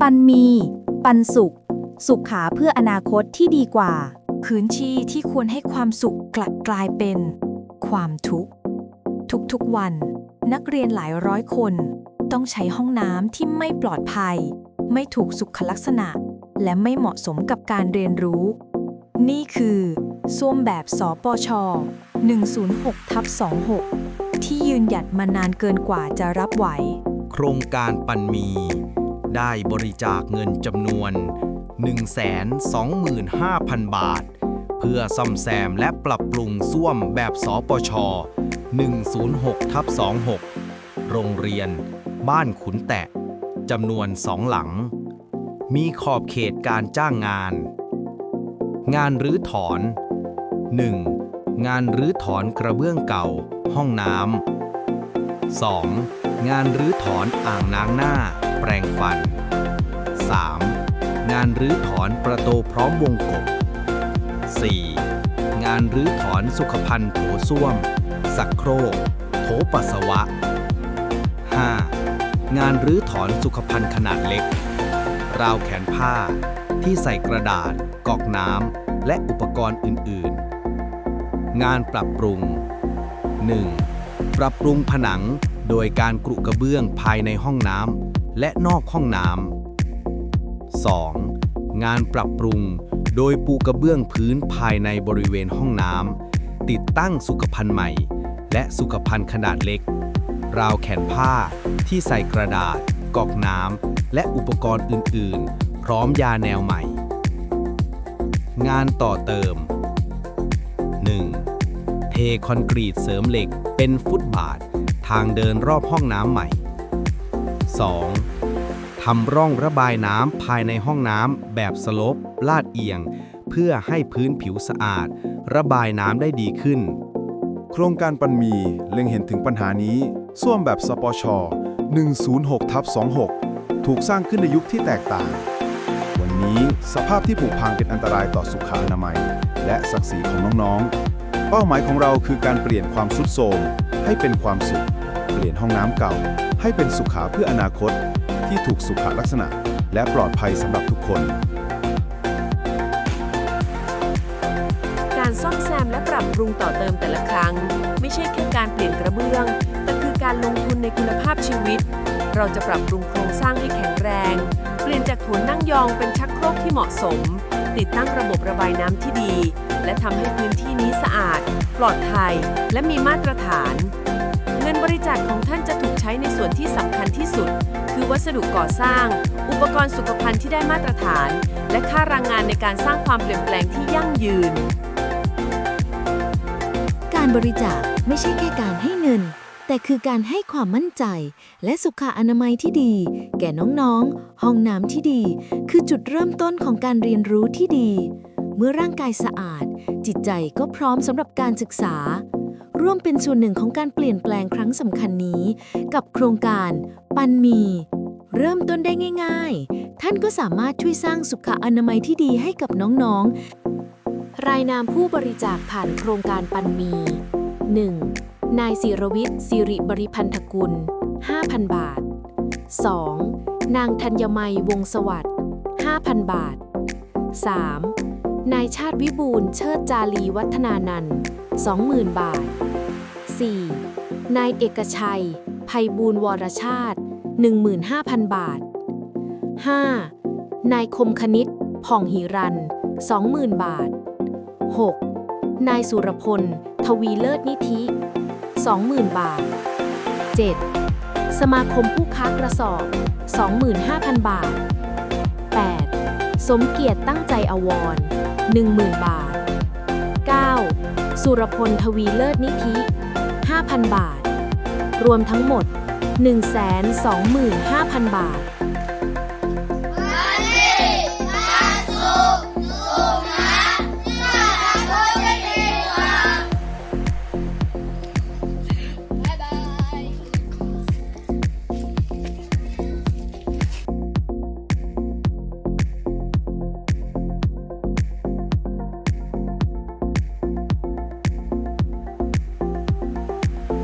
ปันมี ปันสุข สุขขาเพื่ออนาคตที่ดีกว่าพื้นที่ที่ควรให้ความสุขกลับกลายเป็น ความทุกข์ ทุกๆวัน นักเรียนหลายร้อยคน ต้องใช้ห้องน้ำที่ไม่ปลอดภัย ไม่ถูกสุขลักษณะ และไม่เหมาะสมกับการเรียนรู้ นี่คือส้วมแบบสปช 106ทับ26 ที่ยืนหยัดมานานเกินกว่าจะรับไหว โครงการปันมี ได้บริจาคเงินจำนวน 125,000 บาท เพื่อซ่อมแซมและปรับปรุงส้วมแบบสปช 106ทับ26 โรงเรียน บ้านขุนแตะจำนวนสองหลัง มีขอบเขตการจ้างงาน งานรื้อถอน 1. งานรื้อถอนกระเบื้องเก่า ห้องน้ำ 2. งานรื้อถอนอ่างล้างหน้า แปรงฟัน 3. งานรื้อถอนประตูพร้อมวงกบ 4. งานรื้อถอนสุขภัณฑ์โถส้วม สักโครก โถปัสสาวะ 5. งานรื้อถอนสุขภัณฑ์ขนาดเล็ก ราวแขนผ้า ที่ใส่กระดาษ กอกน้ำ และอุปกรณ์อื่น ๆ งานปรับปรุง 1. ปรับปรุงผนัง โดยการกรุกระเบื้องภายในห้องน้ำและนอกห้องน้ำ 2. งานปรับปรุง โดยปูกระเบื้องพื้นภายในบริเวณห้องน้ำติดตั้งสุขภัณฑ์ใหม่ และสุขภัณฑ์ขนาดเล็ก ราวแขนผ้าที่ใส่กระดาษ กอกน้ำและอุปกรณ์อื่น ๆ พร้อมยาแนวใหม่ งานต่อเติม คอนกรีตเสริมเหล็ก เป็นฟุตบาท ทางเดินรอบห้องน้ำใหม่ 2. ทำร่องระบายน้ำภายในห้องน้ำแบบสลบลาดเอียง เพื่อให้พื้นผิวสะอาด ระบายน้ำได้ดีขึ้น โครงการปันมีเล็งเห็นถึงปัญหานี้ส้วมแบบสปช 106ทับ26 ถูกสร้างขึ้นในยุคที่แตกต่าง วันนี้สภาพที่ผุพังเป็นอันตรายต่อสุขอนามัย และศักดิ์ศรีของน้องๆ เป้าหมายของเราคือการเปลี่ยนความสุดโทรมให้เป็นความสุข เปลี่ยนห้องน้ำเก่า ให้เป็นสุขาเพื่ออนาคต ที่ถูกสุขลักษณะ และปลอดภัยสำหรับทุกคน การซ่อมแซมและปรับปรุงต่อเติมแต่ละครั้ง ไม่ใช่แค่การเปลี่ยนกระเบื้อง แต่คือการลงทุนในคุณภาพชีวิต เราจะปรับปรุงโครงสร้างให้แข็งแรง เปลี่ยนจากถุนนั่งยองเป็นชักโครกที่เหมาะสม ติดตั้งระบบระบายน้ำที่ดี และทำให้พื้นที่นี้สะอาด ปลอดภัย และมีมาตรฐาน เงินบริจาคของท่านจะถูกใช้ในส่วนที่สำคัญที่สุด คือวัสดุก่อสร้าง อุปกรณ์สุขภัณฑ์ที่ได้มาตรฐาน และค่าแรงงานในการสร้างความเปลี่ยนแปลงที่ยั่งยืน การบริจาคไม่ใช่แค่การให้เงิน แต่คือการให้ความมั่นใจ และสุขอนามัยที่ดี แก่น้องๆ ห้องน้ำที่ดี คือจุดเริ่มต้นของการเรียนรู้ที่ดี เมื่อร่างกายสะอาด จิตใจก็พร้อมสำหรับการศึกษา ร่วมเป็นส่วนหนึ่งของการเปลี่ยนแปลงครั้งสำคัญนี้ กับโครงการปันมี เริ่มต้นได้ง่าย ๆ ท่านก็สามารถช่วยสร้างสุขอนามัยที่ดีให้กับน้องๆ รายนามผู้บริจาคผ่านโครงการปันมี 1. นายศิรวิทย์สิริบริพันธกุล 5,000 บาท 2. นางธัญมัยวงสวัสดิ์5,000 บาท 3. นายชาติวิบูลเชิดจารีวัฒนานันท์20,000 บาท 4. นายเอกชัย ภัยบูลวรชาติ 15,000 บาท 5. นายคมคณิตผ่องหิรัน 20,000 บาท 6. นายสุรพล ทวีเลิศนิธิ 20,000 บาท 7. สมาคมผู้ค้ากระสอบ 25,000 บาท 8. สมเกียรติตั้งใจอวร 10,000 บาท 9. สุรพลทวีเลิศนิธิ 5,000 บาท รวมทั้งหมด 125,000 บาท